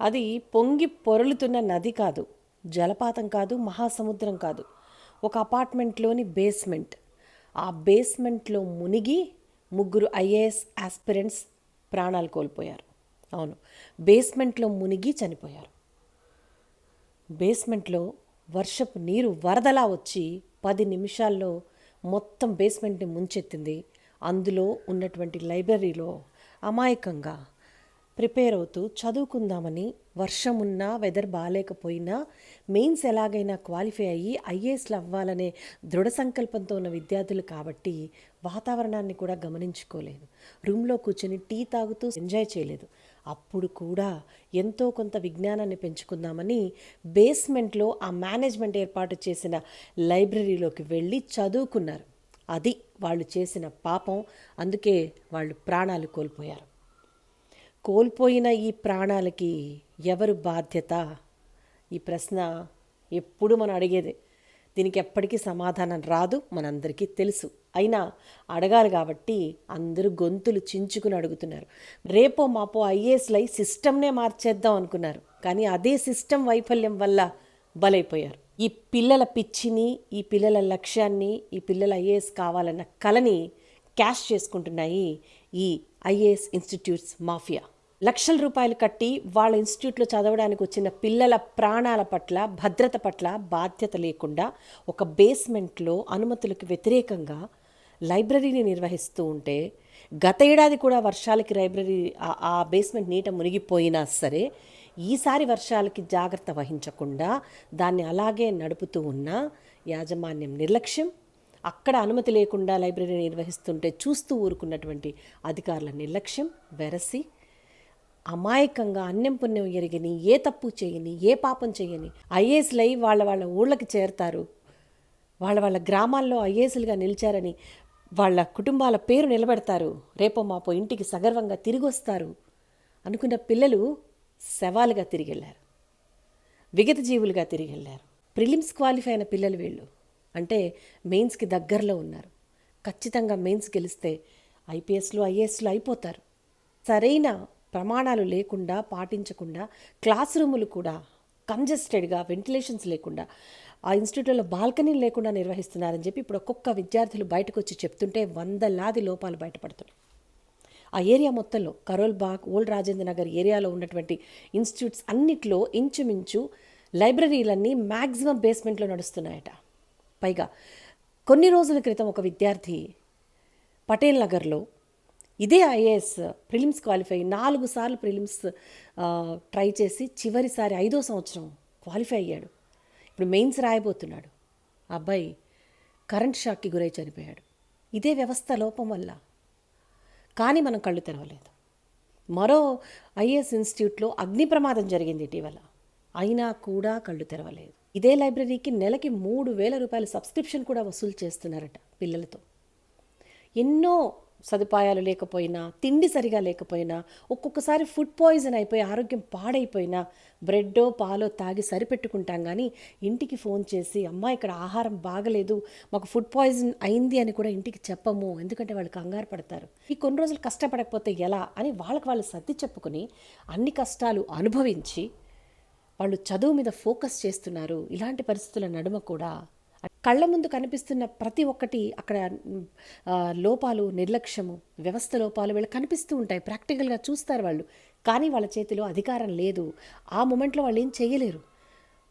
అది పొంగి పొరలుతున్న నది కాదు జలపాతం కాదు మహాసముద్రం కాదు. ఒక అపార్ట్మెంట్లోని బేస్మెంట్. ఆ బేస్మెంట్లో మునిగి ముగ్గురు ఐఏఎస్ ఆస్పిరెంట్స్ ప్రాణాలు కోల్పోయారు. అవును బేస్మెంట్లో మునిగి చనిపోయారు. బేస్మెంట్లో వర్షపు నీరు వరదలా వచ్చి పది నిమిషాల్లో మొత్తం బేస్మెంట్ని ముంచెత్తింది. అందులో ఉన్నటువంటి లైబ్రరీలో అమాయకంగా ప్రిపేర్ అవుతూ చదువుకుందామని వర్షం ఉన్నా వెదర్ బాగాలేకపోయినా మెయిన్స్ ఎలాగైనా క్వాలిఫై అయ్యి ఐఏఎస్లు అవ్వాలనే దృఢ సంకల్పంతో ఉన్న విద్యార్థులు కాబట్టి వాతావరణాన్ని కూడా గమనించుకోలేదు. రూమ్లో కూర్చొని టీ తాగుతూ ఎంజాయ్ చేయలేదు. అప్పుడు కూడా ఎంతో కొంత విజ్ఞానాన్ని పెంచుకుందామని బేస్మెంట్లో ఆ మేనేజ్మెంట్ ఏర్పాటు చేసిన లైబ్రరీలోకి వెళ్ళి చదువుకున్నారు. అది వాళ్ళు చేసిన పాపం. అందుకే వాళ్ళు ప్రాణాలు కోల్పోయారు. కోల్పోయిన ఈ ప్రాణాలకి ఎవరు బాధ్యత? ఈ ప్రశ్న ఎప్పుడు మనం అడిగేదే? దీనికి ఎప్పటికీ సమాధానం రాదు మనందరికీ తెలుసు. అయినా అడగాలి కాబట్టి అందరూ గొంతులు చించుకుని అడుగుతున్నారు. రేపో మాపో ఐఏఎస్లై సిస్టమ్నే మార్చేద్దాం అనుకున్నారు. కానీ అదే సిస్టమ్ వైఫల్యం వల్ల బలైపోయారు. ఈ పిల్లల పిచ్చిని ఈ పిల్లల లక్ష్యాన్ని ఈ పిల్లల ఐఏఎస్ కావాలన్న కలని క్యాష్ చేసుకుంటున్నాయి ఈ ఐఏఎస్ ఇన్స్టిట్యూట్స్ మాఫియా. లక్షల రూపాయలు కట్టి వాళ్ళ ఇన్స్టిట్యూట్లో చదవడానికి వచ్చిన పిల్లల ప్రాణాల పట్ల భద్రత పట్ల బాధ్యత లేకుండా ఒక బేస్మెంట్లో అనుమతులకు వ్యతిరేకంగా లైబ్రరీని నిర్వహిస్తూ ఉంటే గత ఏడాది కూడా వర్షాలకి లైబ్రరీ ఆ- ఆ బేస్మెంట్ నీట మునిగిపోయినా సరే ఈసారి వర్షాలకి జాగ్రత్త వహించకుండా దాన్ని అలాగే నడుపుతూ ఉన్న యాజమాన్యం నిర్లక్ష్యం. అక్కడ అనుమతి లేకుండా లైబ్రరీ నిర్వహిస్తుంటే చూస్తూ ఊరుకున్నటువంటి అధికారుల నిర్లక్ష్యం వెరసి అమాయకంగా అన్యం పుణ్యం ఎరిగిని ఏ తప్పు చేయని ఏ పాపం చేయని ఐఏఎస్లై వాళ్ళ వాళ్ళ ఊళ్ళకి చేరతారు. వాళ్ళ వాళ్ళ గ్రామాల్లో ఐఏఎస్లుగా నిలిచారని వాళ్ళ కుటుంబాల పేరు నిలబెడతారు. రేపో మాపో ఇంటికి సగర్వంగా తిరిగి వస్తారు. అనుకున్న పిల్లలు శవాలుగా తిరిగి వెళ్ళారు. విగత జీవులుగా తిరిగి వెళ్ళారు. ప్రిలిమ్స్ క్వాలిఫై అయిన పిల్లలు వీళ్ళు. అంటే మెయిన్స్కి దగ్గరలో ఉన్నారు. ఖచ్చితంగా మెయిన్స్ గెలిస్తే ఐపీఎస్లు ఐఏఎస్లు అయిపోతారు. సరైన ప్రమాణాలు లేకుండా పాటించకుండా క్లాస్ రూములు కూడా కంజెస్టెడ్గా వెంటిలేషన్స్ లేకుండా ఆ ఇన్స్టిట్యూట్లో బాల్కనీ లేకుండా నిర్వహిస్తున్నారని చెప్పి ఇప్పుడు ఒక్కొక్క విద్యార్థులు బయటకు వచ్చి చెప్తుంటే వందలాది లోపాలు బయటపడుతున్నాయి. ఆ ఏరియా మొత్తంలో కరోల్ బాగ్ ఓల్డ్ రాజేంద్ర నగర్ ఏరియాలో ఉన్నటువంటి ఇన్స్టిట్యూట్స్ అన్నిట్లో ఇంచుమించు లైబ్రరీలన్నీ మ్యాక్సిమం బేస్మెంట్లో నడుస్తున్నాయట. పైగా కొన్ని రోజుల క్రితం ఒక విద్యార్థి పటేల్ నగర్లో ఇదే ఐఏఎస్ ప్రిలిమ్స్ క్వాలిఫై నాలుగు సార్లు ప్రిలిమ్స్ ట్రై చేసి చివరిసారి ఐదో సంవత్సరం క్వాలిఫై అయ్యాడు. ఇప్పుడు మెయిన్స్ రాయబోతున్నాడు. ఆ అబ్బాయి కరెంట్ షాక్కి గురై చనిపోయాడు. ఇదే వ్యవస్థ లోపం వల్ల. కానీ మనం కళ్ళు తెరవలేదు. మరో ఐఏఎస్ ఇన్స్టిట్యూట్లో అగ్ని ప్రమాదం జరిగింది ఇటీవల. అయినా కూడా కళ్ళు తెరవలేదు. ఇదే లైబ్రరీకి నెలకి మూడు వేల రూపాయల సబ్స్క్రిప్షన్ కూడా వసూలు చేస్తున్నారట పిల్లలతో. ఎన్నో సదుపాయాలు లేకపోయినా తిండి సరిగా లేకపోయినా ఒక్కొక్కసారి ఫుడ్ పాయిజన్ అయిపోయి ఆరోగ్యం పాడైపోయినా బ్రెడ్డో పాలో తాగి సరిపెట్టుకుంటాం కానీ ఇంటికి ఫోన్ చేసి అమ్మా ఇక్కడ ఆహారం బాగలేదు మాకు ఫుడ్ పాయిజన్ అయింది అని కూడా ఇంటికి చెప్పము ఎందుకంటే వాళ్ళు కంగారు పడతారు. ఈ కొన్ని రోజులు కష్టపడకపోతే ఎలా? అని వాళ్ళకి వాళ్ళు సర్ది చెప్పుకొని అన్ని కష్టాలు అనుభవించి వాళ్ళు చదువు మీద ఫోకస్ చేస్తున్నారు. ఇలాంటి పరిస్థితుల నడుమ కూడా కళ్ళ ముందు కనిపిస్తున్న ప్రతి ఒక్కటి అక్కడ లోపాలు నిర్లక్ష్యము వ్యవస్థ లోపాలు వీళ్ళు కనిపిస్తూ ఉంటాయి. ప్రాక్టికల్గా చూస్తారు వాళ్ళు. కానీ వాళ్ళ చేతిలో అధికారం లేదు. ఆ మూమెంట్లో వాళ్ళు ఏం చేయలేరు.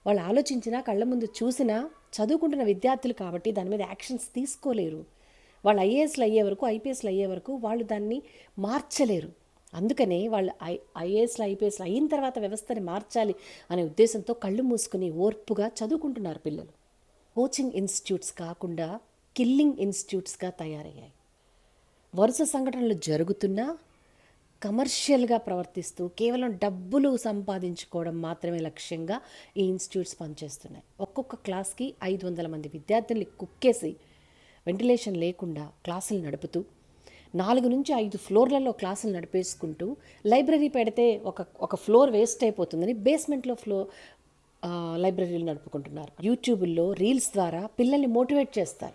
వాళ్ళు ఆలోచించినా కళ్ళ ముందు చూసినా చదువుకుంటున్న విద్యార్థులు కాబట్టి దాని మీద యాక్షన్స్ తీసుకోలేరు. వాళ్ళు ఐఏఎస్లు అయ్యే వరకు ఐపీఎస్లు అయ్యే వరకు వాళ్ళు దాన్ని మార్చలేరు. అందుకనే వాళ్ళు ఐ ఐఏఎస్లు ఐపీఎస్లు అయిన తర్వాత వ్యవస్థని మార్చాలి అనే ఉద్దేశంతో కళ్ళు మూసుకుని ఓర్పుగా చదువుకుంటున్నారు పిల్లలు. కోచింగ్ ఇన్స్టిట్యూట్స్ కాకుండా కిల్లింగ్ ఇన్స్టిట్యూట్స్గా తయారయ్యాయి. వరుస సంఘటనలు జరుగుతున్నా కమర్షియల్గా ప్రవర్తిస్తూ కేవలం డబ్బులు సంపాదించుకోవడం మాత్రమే లక్ష్యంగా ఈ ఇన్స్టిట్యూట్స్ పనిచేస్తున్నాయి. ఒక్కొక్క క్లాస్కి ఐదు వందల మంది విద్యార్థుల్ని కుక్కేసి వెంటిలేషన్ లేకుండా క్లాసులు నడుపుతూ నాలుగు నుంచి ఐదు ఫ్లోర్లలో క్లాసులు నడిపేసుకుంటూ లైబ్రరీ పెడితే ఒక ఒక ఫ్లోర్ వేస్ట్ అయిపోతుందని బేస్మెంట్లో ఫ్లో లైబ్రరీలు నడుపుకుంటున్నారు. యూట్యూబ్లో రీల్స్ ద్వారా పిల్లల్ని మోటివేట్ చేస్తారు.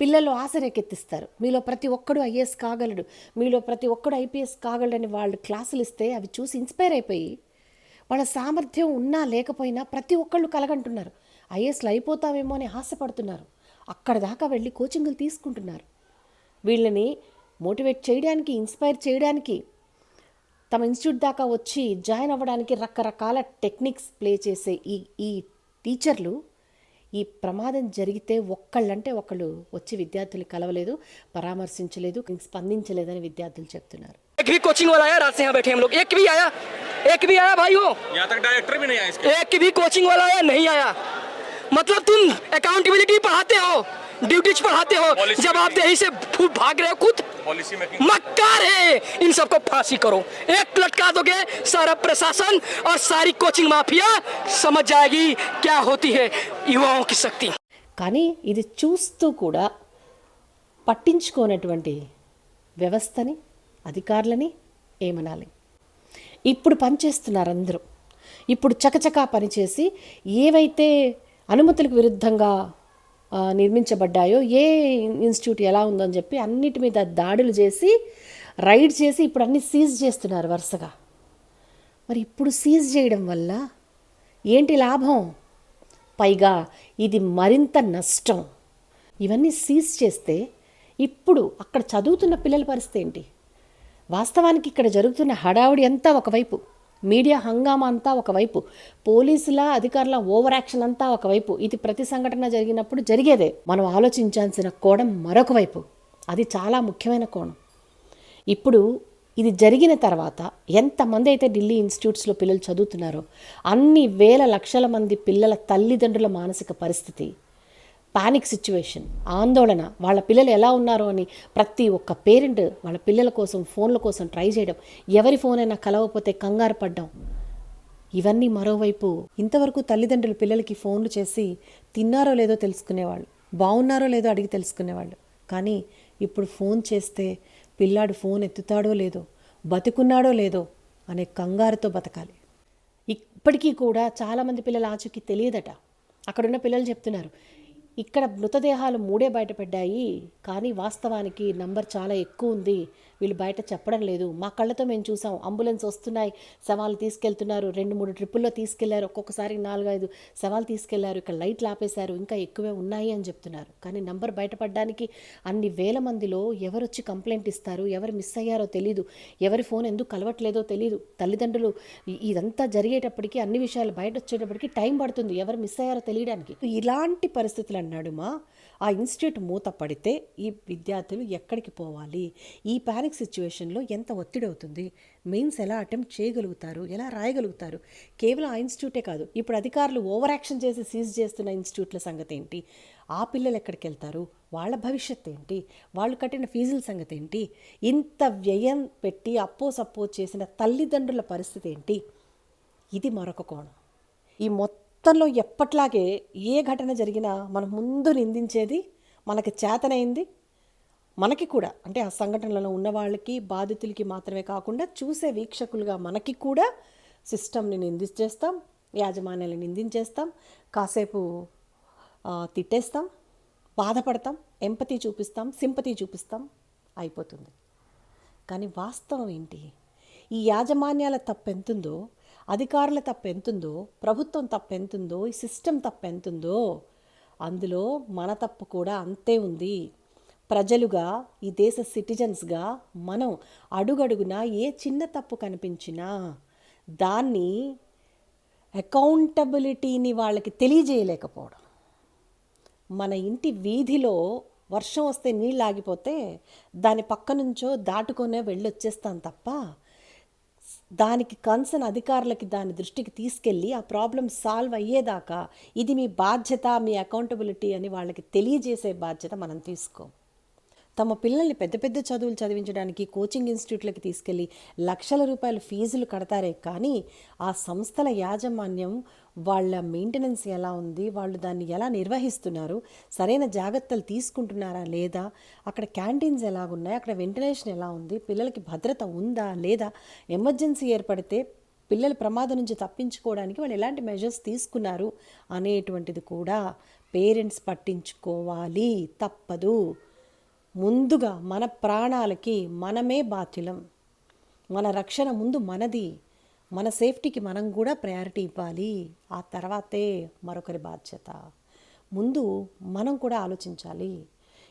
పిల్లలు ఆశరేకెత్తిస్తారు మీలో ప్రతి ఒక్కడు ఐఏఎస్ కాగలడు. మీలో ప్రతి ఒక్కడు ఐపీఎస్ కాగలడని వాళ్ళు క్లాసులు ఇస్తే అవి చూసి ఇన్స్పైర్ అయిపోయి వాళ్ళ సామర్థ్యం ఉన్నా లేకపోయినా ప్రతి ఒక్కళ్ళు కలగంటున్నారు. ఐఏఎస్లు అయిపోతామేమో అని ఆశపడుతున్నారు. అక్కడ దాకా వెళ్ళి కోచింగ్లు తీసుకుంటున్నారు. వీళ్ళని మోటివేట్ చేయడానికి ఇన్స్పైర్ చేయడానికి తమ ఇన్స్టిట్యూట్ దాకా వచ్చి జాయిన్ అవ్వడానికి రకరకాల టెక్నిక్స్ ప్లే చేసే ఈ ఈ టీచర్లు ఈ ప్రమాదం జరిగితే ఒక్కళ్ళంటే ఒకళ్ళు వచ్చి విద్యార్థులు కలవలేదు పరామర్శించలేదు స్పందించలేదని విద్యార్థులు చెప్తున్నారు एक भी कोचिंग वाला आया रात से यहाँ बैठे हम लोग एक भी आया एक भी आया भाई हो यहाँ तक डायरेक्टर भी नहीं आया इसके एक भी कोचिंग वाला आया नहीं आया मतलब तुम अकाउंटेबिलिटी पढ़ाते हो ड्यूटीज पढ़ाते हो Policy जवाबदेही से फू- भाग रहे हो खुद पॉलिसी मेकिंग मक्कार है इन सबको फांसी करो एक लटका दोगे सारा प्रशासन और सारी कोचिंग माफिया समझ जाएगी क्या होती है युवाओं की शक्ति కానీ ఇది చూస్తూ కూడా పట్టించుకోనటువంటి వ్యవస్థని అధికారులని ఏమనాలి ఇప్పుడు పనిచేస్తున్నారు అందరూ ఇప్పుడు చకచకా పనిచేసి ఏవైతే అనుమతులకు విరుద్ధంగా ఆ, నిర్మించబడ్డాయో ఏ ఇన్స్టిట్యూట్ ఎలా ఉందని చెప్పి అన్నిటి మీద దాడులు చేసి రైడ్ చేసి ఇప్పుడు అన్ని సీజ్ చేస్తున్నారు వరుసగా. మరి ఇప్పుడు సీజ్ చేయడం వల్ల ఏంటి లాభం? పైగా ఇది మరింత నష్టం. ఇవన్నీ సీజ్ చేస్తే ఇప్పుడు అక్కడ చదువుతున్న పిల్లల పరిస్థితి ఏంటి? వాస్తవానికి ఇక్కడ జరుగుతున్న హడావుడి అంతా ఒకవైపు. మీడియా హంగామా అంతా ఒకవైపు పోలీసుల అధికారుల ఓవర్ యాక్షన్ అంతా ఒకవైపు ఇది ప్రతి సంఘటన జరిగినప్పుడు జరిగేదే. మనం ఆలోచించాల్సిన కోణం మరొక వైపు. అది చాలా ముఖ్యమైన కోణం. ఇప్పుడు ఇది జరిగిన తర్వాత ఎంతమంది అయితే ఢిల్లీ ఇన్స్టిట్యూట్స్లో పిల్లలు చదువుతున్నారో అన్ని వేల లక్షల మంది పిల్లల తల్లిదండ్రుల మానసిక పరిస్థితి పానిక్ సిచ్యువేషన్ ఆందోళన వాళ్ళ పిల్లలు ఎలా ఉన్నారో అని ప్రతి ఒక్క పేరెంట్ వాళ్ళ పిల్లల కోసం ఫోన్ల కోసం ట్రై చేయడం. ఎవరి ఫోన్ అయినా కలవకపోతే కంగారు పడ్డం. ఇవన్నీ మరోవైపు ఇంతవరకు తల్లిదండ్రులు పిల్లలకి ఫోన్లు చేసి తిన్నారో లేదో తెలుసుకునేవాళ్ళు బాగున్నారో లేదో అడిగి తెలుసుకునేవాళ్ళు. కానీ ఇప్పుడు ఫోన్ చేస్తే పిల్లాడు ఫోన్ ఎత్తుతాడో లేదో బతుకున్నాడో లేదో అనే కంగారుతో బతకాలి. ఇప్పటికీ కూడా చాలామంది పిల్లల ఆచూకీ తెలియదట. అక్కడున్న పిల్లలు చెప్తున్నారు ఇక్కడ మృతదేహాలు మూడే బయటపడ్డాయి. కానీ వాస్తవానికి నంబర్ చాలా ఎక్కువ ఉంది. వీళ్ళు బయట చెప్పడం లేదు. మా కళ్ళతో మేము చూసాం. అంబులెన్స్ వస్తున్నాయి. శవాలు తీసుకెళ్తున్నారు. రెండు మూడు ట్రిప్పుల్లో తీసుకెళ్ళారు. ఒక్కొక్కసారి నాలుగైదు శవాలు తీసుకెళ్ళారు. ఇక్కడ లైట్లు ఆపేశారు. ఇంకా ఎక్కువే ఉన్నాయి అని చెప్తున్నారు. కానీ నంబర్ బయటపడడానికి అన్ని వేల మందిలో ఎవరు వచ్చి కంప్లైంట్ ఇస్తారు? ఎవరు మిస్ అయ్యారో తెలీదు. ఎవరి ఫోన్ ఎందుకు కలవట్లేదో తెలీదు. తల్లిదండ్రులు ఇదంతా జరిగేటప్పటికి అన్ని విషయాలు బయట వచ్చేటప్పటికి టైం పడుతుంది. ఎవరు మిస్ అయ్యారో తెలియడానికి. ఇలాంటి పరిస్థితులు అన్నాడు మా ఆ ఇన్స్టిట్యూట్ మూత పడితే ఈ విద్యార్థులు ఎక్కడికి పోవాలి? ఈ పానిక్ సిచ్యువేషన్లో ఎంత ఒత్తిడి అవుతుంది? మెయిన్స్ ఎలా అటెంప్ట్ చేయగలుగుతారు? ఎలా రాయగలుగుతారు? కేవలం ఆ ఇన్స్టిట్యూటే కాదు. ఇప్పుడు అధికారులు ఓవర్ యాక్షన్ చేసి సీజ్ చేస్తున్న ఇన్స్టిట్యూట్ల సంగతి ఏంటి? ఆ పిల్లలు ఎక్కడికి వెళ్తారు? వాళ్ళ భవిష్యత్ ఏంటి? వాళ్ళు కట్టిన ఫీజుల సంగతి ఏంటి? ఇంత వ్యయం పెట్టి అప్పో సప్పో చేసిన తల్లిదండ్రుల పరిస్థితి ఏంటి? ఇది మరొక కోణం. ఈ మొత్తం మొత్తంలో ఎప్పట్లాగే ఏ ఘటన జరిగినా మనం ముందు నిందించేది మనకి చేతనైంది. మనకి కూడా అంటే ఆ సంఘటనలలో ఉన్న వాళ్ళకి బాధితులకి మాత్రమే కాకుండా చూసే వీక్షకులుగా మనకి కూడా సిస్టమ్ని నిందించేస్తాం యాజమాన్యాన్ని నిందించేస్తాం కాసేపు తిట్టేస్తాం బాధపడతాం ఎంపతి చూపిస్తాం సింపతి చూపిస్తాం అయిపోతుంది. కానీ వాస్తవం ఏంటి? ఈ యాజమాన్యాల తప్పెంతుందో అధికారుల తప్పెంతుందో ప్రభుత్వం తప్పెంతుందో ఈ సిస్టమ్ తప్పెంతుందో అందులో మన తప్పు కూడా అంతే ఉంది. ప్రజలుగా ఈ దేశ సిటిజన్స్గా మనం అడుగడుగునా ఏ చిన్న తప్పు కనిపించినా దాన్ని అకౌంటబిలిటీని వాళ్ళకి తెలియజేయలేకపోవడం. మన ఇంటి వీధిలో వర్షం వస్తే నీళ్ళు ఆగిపోతే దాని పక్క నుంచో దాటుకొనే వెళ్ళొచ్చేస్తాం తప్ప దానికి కన్సర్న్ అధికారులకి దాని దృష్టికి తీసుకెళ్ళి ఆ ప్రాబ్లం సాల్వ్ అయ్యేదాకా ఇది మీ బాధ్యత మీ అకౌంటబిలిటీ అని వాళ్ళకి తెలియజేసే బాధ్యత మనం తీసుకోం. తమ పిల్లల్ని పెద్ద పెద్ద చదువులు చదివించడానికి కోచింగ్ ఇన్స్టిట్యూట్లకి తీసుకెళ్ళి లక్షల రూపాయల ఫీజులు కడతారే కానీ ఆ సంస్థల యాజమాన్యం వాళ్ళ మెయింటెనెన్స్ ఎలా ఉంది వాళ్ళు దాన్ని ఎలా నిర్వహిస్తున్నారు సరైన జాగ్రత్తలు తీసుకుంటున్నారా లేదా అక్కడ క్యాంటీన్స్ ఎలా ఉన్నాయి అక్కడ వెంటిలేషన్ ఎలా ఉంది పిల్లలకి భద్రత ఉందా లేదా ఎమర్జెన్సీ ఏర్పడితే పిల్లల ప్రమాదం నుంచి తప్పించుకోవడానికి వాళ్ళు ఎలాంటి మెజర్స్ తీసుకున్నారు అనేటువంటిది కూడా పేరెంట్స్ పట్టించుకోవాలి తప్పదు. ముందుగా మన ప్రాణాలకి మనమే బాధ్యులం. మన రక్షణ ముందు మనది. మన సేఫ్టీకి మనం కూడా ప్రయారిటీ ఇవ్వాలి. ఆ తర్వాతే మరొకరి బాధ్యత. ముందు మనం కూడా ఆలోచించాలి.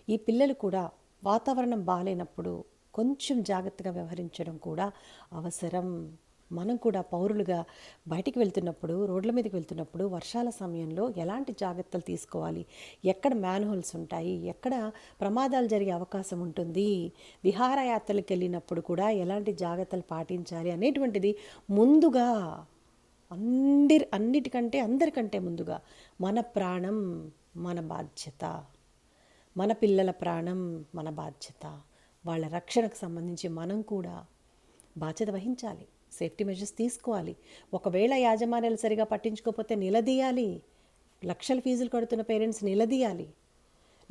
ఈ పిల్లలు కూడా వాతావరణం బాగాలేనప్పుడు కొంచెం జాగ్రత్తగా వ్యవహరించడం కూడా అవసరం. మనం కూడా పౌరులుగా బయటికి వెళ్తున్నప్పుడు రోడ్ల మీదకి వెళ్తున్నప్పుడు వర్షాల సమయంలో ఎలాంటి జాగ్రత్తలు తీసుకోవాలి? ఎక్కడ మ్యాన్హోల్స్ ఉంటాయి? ఎక్కడ ప్రమాదాలు జరిగే అవకాశం ఉంటుంది? విహారయాత్రలకు వెళ్ళినప్పుడు కూడా ఎలాంటి జాగ్రత్తలు పాటించాలి అనేటువంటిది ముందుగా అందరి అన్నిటికంటే అందరికంటే ముందుగా మన ప్రాణం మన బాధ్యత. మన పిల్లల ప్రాణం మన బాధ్యత. వాళ్ళ రక్షణకు సంబంధించి మనం కూడా బాధ్యత వహించాలి. సేఫ్టీ మెజర్స్ తీసుకోవాలి. ఒకవేళ యాజమాన్యాలు సరిగా పట్టించుకోకపోతే నిలదీయాలి. లక్షల ఫీజులు కడుతున్న పేరెంట్స్ నిలదీయాలి.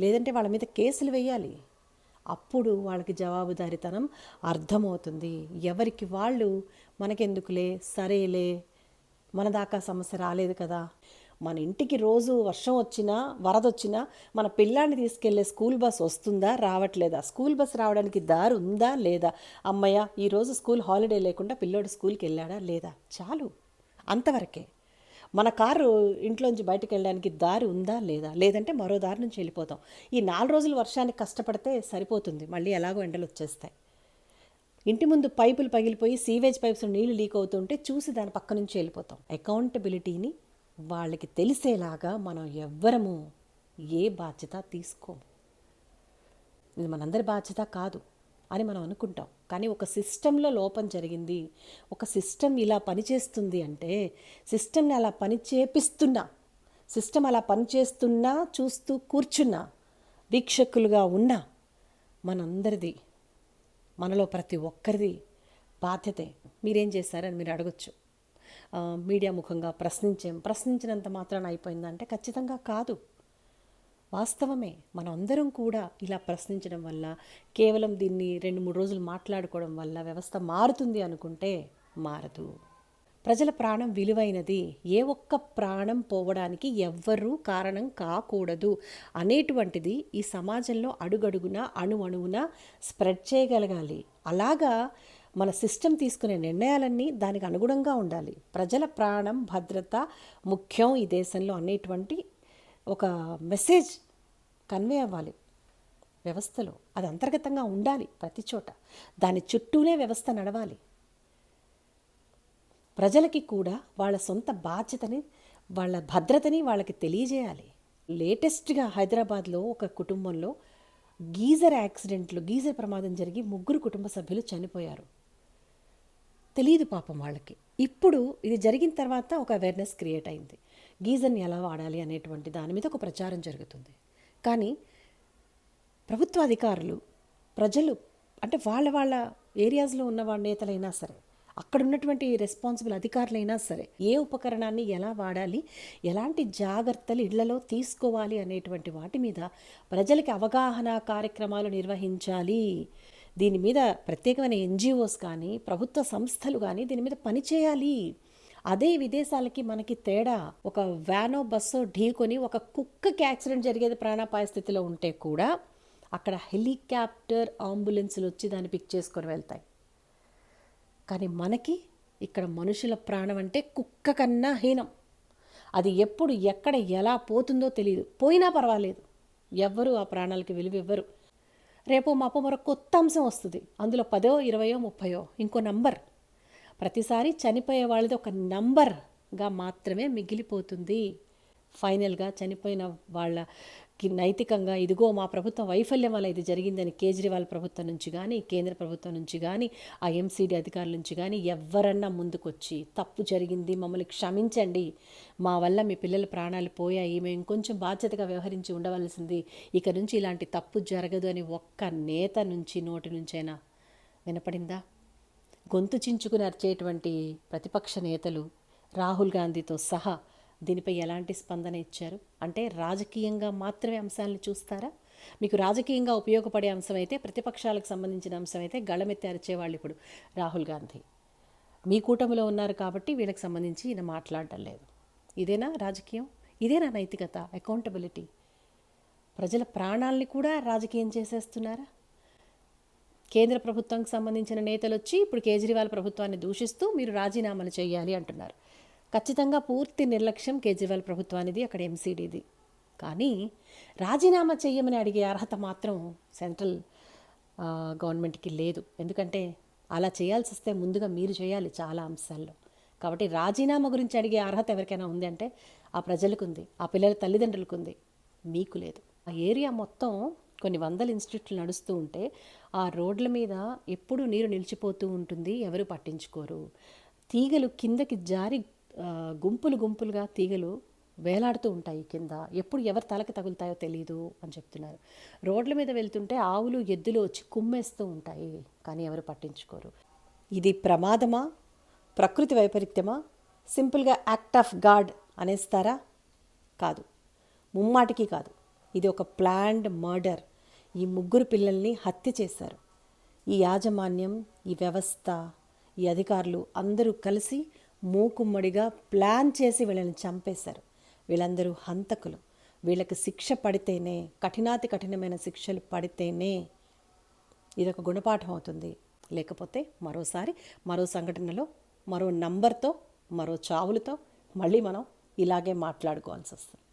లేదంటే వాళ్ళ మీద కేసులు వేయాలి. అప్పుడు వాళ్ళకి జవాబుదారితనం అర్థమవుతుంది. ఎవరికి వాళ్ళు మనకెందుకులే సరేలే మన దాకా సమస్య రాలేదు కదా. మన ఇంటికి రోజు వర్షం వచ్చినా వరద వచ్చినా మన పిల్లాన్ని తీసుకెళ్ళే స్కూల్ బస్ వస్తుందా రావట్లేదా? స్కూల్ బస్ రావడానికి దారి ఉందా లేదా? అమ్మయ్య ఈరోజు స్కూల్ హాలిడే లేకుండా పిల్లోడు స్కూల్కి వెళ్ళాడా లేదా? చాలు. అంతవరకే. మన కారు ఇంట్లోంచి బయటకు వెళ్ళడానికి దారి ఉందా లేదా? లేదంటే మరో దారి నుంచి వెళ్ళిపోతాం. ఈ నాలుగు రోజులు వర్షానికి కష్టపడితే సరిపోతుంది. మళ్ళీ ఎలాగో ఎండలు వచ్చేస్తాయి. ఇంటి ముందు పైపులు పగిలిపోయి సీవేజ్ పైప్స్ నీళ్ళు లీక్ అవుతుంటే చూసి దాని పక్క నుంచి వెళ్ళిపోతాం. అకౌంటబిలిటీని వాళ్ళకి తెలిసేలాగా మనం ఎవ్వరము ఏ బాధ్యత తీసుకోము. ఇది మనందరి బాధ్యత కాదు అని మనం అనుకుంటాం. కానీ ఒక సిస్టంలో లోపం జరిగింది ఒక సిస్టమ్ ఇలా పనిచేస్తుంది అంటే సిస్టమ్ని అలా పని చేపిస్తున్నా సిస్టమ్ అలా పనిచేస్తున్నా చూస్తూ కూర్చున్నా వీక్షకులుగా ఉన్నా మనందరిది మనలో ప్రతి ఒక్కరిది బాధ్యతే. మీరేం చేశారని మీరు అడగచ్చు. మీడియా ముఖంగా ప్రశ్నించాం ప్రశ్నించినంత మాత్రాన అయిపోయిందంటే ఖచ్చితంగా కాదు. వాస్తవమే. మనందరం కూడా ఇలా ప్రశ్నించడం వల్ల కేవలం దీన్ని రెండు మూడు రోజులు మాట్లాడుకోవడం వల్ల వ్యవస్థ మారుతుంది అనుకుంటే మారదు. ప్రజల ప్రాణం విలువైనది. ఏ ఒక్క ప్రాణం పోవడానికి ఎవ్వరూ కారణం కాకూడదు అనేటువంటిది ఈ సమాజంలో అడుగడుగున అణు అణువున స్ప్రెడ్ చేయగలగాలి. అలాగా మన సిస్టమ్ తీసుకునే నిర్ణయాలన్నీ దానికి అనుగుణంగా ఉండాలి. ప్రజల ప్రాణం భద్రత ముఖ్యం ఈ దేశంలో అనేటువంటి ఒక మెసేజ్ కన్వే అవ్వాలి. వ్యవస్థలో అది అంతర్గతంగా ఉండాలి ప్రతి చోట. దాని చుట్టూనే వ్యవస్థ నడవాలి. ప్రజలకి కూడా వాళ్ళ సొంత బాధ్యతని వాళ్ళ భద్రతని వాళ్ళకి తెలియజేయాలి. లేటెస్ట్గా హైదరాబాద్లో ఒక కుటుంబంలో గీజర్ యాక్సిడెంట్లో గీజర్ ప్రమాదం జరిగి ముగ్గురు కుటుంబ సభ్యులు చనిపోయారు. తెలియదు పాపం వాళ్ళకి. ఇప్పుడు ఇది జరిగిన తర్వాత ఒక అవేర్నెస్ క్రియేట్ అయింది. గీజర్ని ఎలా వాడాలి అనేటువంటి దాని మీద ఒక ప్రచారం జరుగుతుంది. కానీ ప్రభుత్వ అధికారులు ప్రజలు అంటే వాళ్ళ వాళ్ళ ఏరియాస్లో ఉన్న వాళ్ళ నేతలైనా సరే అక్కడ ఉన్నటువంటి రెస్పాన్సిబుల్ అధికారులైనా సరే ఏ ఉపకరణాన్ని ఎలా వాడాలి ఎలాంటి జాగ్రత్తలు ఇళ్ళలో తీసుకోవాలి అనేటువంటి వాటి మీద ప్రజలకి అవగాహన కార్యక్రమాలు నిర్వహించాలి. దీని మీద ప్రత్యేకమైన ఎన్జిఓస్ కానీ ప్రభుత్వ సంస్థలు కానీ దీని మీద పనిచేయాలి అదే విదేశాలకి మనకి తేడా ఒక వ్యానో బస్సో ఢీకొని ఒక కుక్కకి యాక్సిడెంట్ జరిగేది ప్రాణాపాయ స్థితిలో ఉంటే కూడా అక్కడ హెలికాప్టర్ అంబులెన్సులు వచ్చి దాన్ని పిక్ చేసుకొని వెళ్తాయి. కానీ మనకి ఇక్కడ మనుషుల ప్రాణం అంటే కుక్క కన్నా హీనం. అది ఎప్పుడు ఎక్కడ ఎలా పోతుందో తెలియదు పోయినా పర్వాలేదు. ఎవ్వరు ఆ ప్రాణాలకి విలువ ఇవ్వరు రేపు మాపో మరో కొత్త అంశం వస్తుంది. అందులో పదో ఇరవయో ముప్పయో ఇంకో నంబర్. ప్రతిసారి చనిపోయే వాళ్ళది ఒక నంబర్గా మాత్రమే మిగిలిపోతుంది. ఫైనల్గా చనిపోయిన వాళ్ళ నైతికంగా ఇదిగో మా ప్రభుత్వం వైఫల్యం వల్ల ఇది జరిగిందని కేజ్రీవాల్ ప్రభుత్వం నుంచి కానీ కేంద్ర ప్రభుత్వం నుంచి కానీ ఆ ఎంసీడీ అధికారుల నుంచి కానీ ఎవరన్నా ముందుకొచ్చి తప్పు జరిగింది మమ్మల్ని క్షమించండి మా వల్ల మీ పిల్లల ప్రాణాలు పోయాయి మేము కొంచెం బాధ్యతగా వ్యవహరించి ఉండవలసింది ఇక నుంచి ఇలాంటి తప్పు జరగదు అని ఒక్క నేత నుంచి నోటి నుంచైనా వినపడిందా? గొంతు చించుకుని అరిచేటువంటి ప్రతిపక్ష నేతలు రాహుల్ గాంధీతో సహా దీనిపై ఎలాంటి స్పందన ఇచ్చారు? అంటే రాజకీయంగా మాత్రమే అంశాలను చూస్తారా? మీకు రాజకీయంగా ఉపయోగపడే అంశం అయితే ప్రతిపక్షాలకు సంబంధించిన అంశం అయితే గళమెత్తి అరిచేవాళ్ళు ఇప్పుడు రాహుల్ గాంధీ. మీ కూటమిలో ఉన్నారు కాబట్టి వీళ్ళకి సంబంధించి ఈయన మాట్లాడటం లేదు. ఇదేనా రాజకీయం? ఇదేనా నైతికత అకౌంటబిలిటీ ప్రజల ప్రాణాల్ని కూడా రాజకీయం చేసేస్తున్నారా? కేంద్ర ప్రభుత్వానికి సంబంధించిన నేతలు వచ్చి ఇప్పుడు కేజ్రీవాల్ ప్రభుత్వాన్ని దూషిస్తూ మీరు రాజీనామాలు చేయాలి అంటున్నారు. ఖచ్చితంగా పూర్తి నిర్లక్ష్యం కేజ్రీవాల్ ప్రభుత్వానిది అక్కడ ఎంసీడీది కానీ రాజీనామా చేయమని అడిగే అర్హత మాత్రం సెంట్రల్ గవర్నమెంట్కి లేదు. ఎందుకంటే అలా చేయాల్సి వస్తే ముందుగా మీరు చేయాలి చాలా అంశాల్లో. కాబట్టి రాజీనామా గురించి అడిగే అర్హత ఎవరికైనా ఉంది అంటే ఆ ప్రజలకు ఉంది ఆ పిల్లల తల్లిదండ్రులకు ఉంది మీకు లేదు. ఆ ఏరియా మొత్తం కొన్ని వందల ఇన్స్టిట్యూట్లు నడుస్తూ ఉంటే ఆ రోడ్ల మీద ఎప్పుడు నీరు నిలిచిపోతూ ఉంటుంది ఎవరు పట్టించుకోరు. తీగలు కిందకి జారి గుంపులు గుంపులుగా తీగలు వేలాడుతూ ఉంటాయి కింద. ఎప్పుడు ఎవరి తలకి తగులుతాయో తెలియదు అని చెప్తున్నారు. రోడ్ల మీద వెళ్తుంటే ఆవులు ఎద్దులు వచ్చి కుమ్మేస్తూ ఉంటాయి కానీ ఎవరు పట్టించుకోరు. ఇది ప్రమాదమా? ప్రకృతి వైపరీత్యమా? సింపుల్గా యాక్ట్ ఆఫ్ గాడ్ అనేస్తారా? కాదు. ముమ్మాటికి కాదు. ఇది ఒక ప్లాన్డ్ మర్డర్. ఈ ముగ్గురు పిల్లల్ని హత్య చేశారు. ఈ యాజమాన్యం ఈ వ్యవస్థ ఈ అధికారులు అందరూ కలిసి మూకుమ్మడిగా ప్లాన్ చేసి వీళ్ళని చంపేశారు. వీళ్ళందరూ హంతకులు. వీళ్ళకి శిక్ష పడితేనే కఠినాతి కఠినమైన శిక్షలు పడితేనే ఇది ఒక గుణపాఠం అవుతుంది. లేకపోతే మరోసారి మరో సంఘటనలో మరో నంబర్తో మరో చావులతో మళ్ళీ మనం ఇలాగే మాట్లాడుకోవాల్సి వస్తుంది.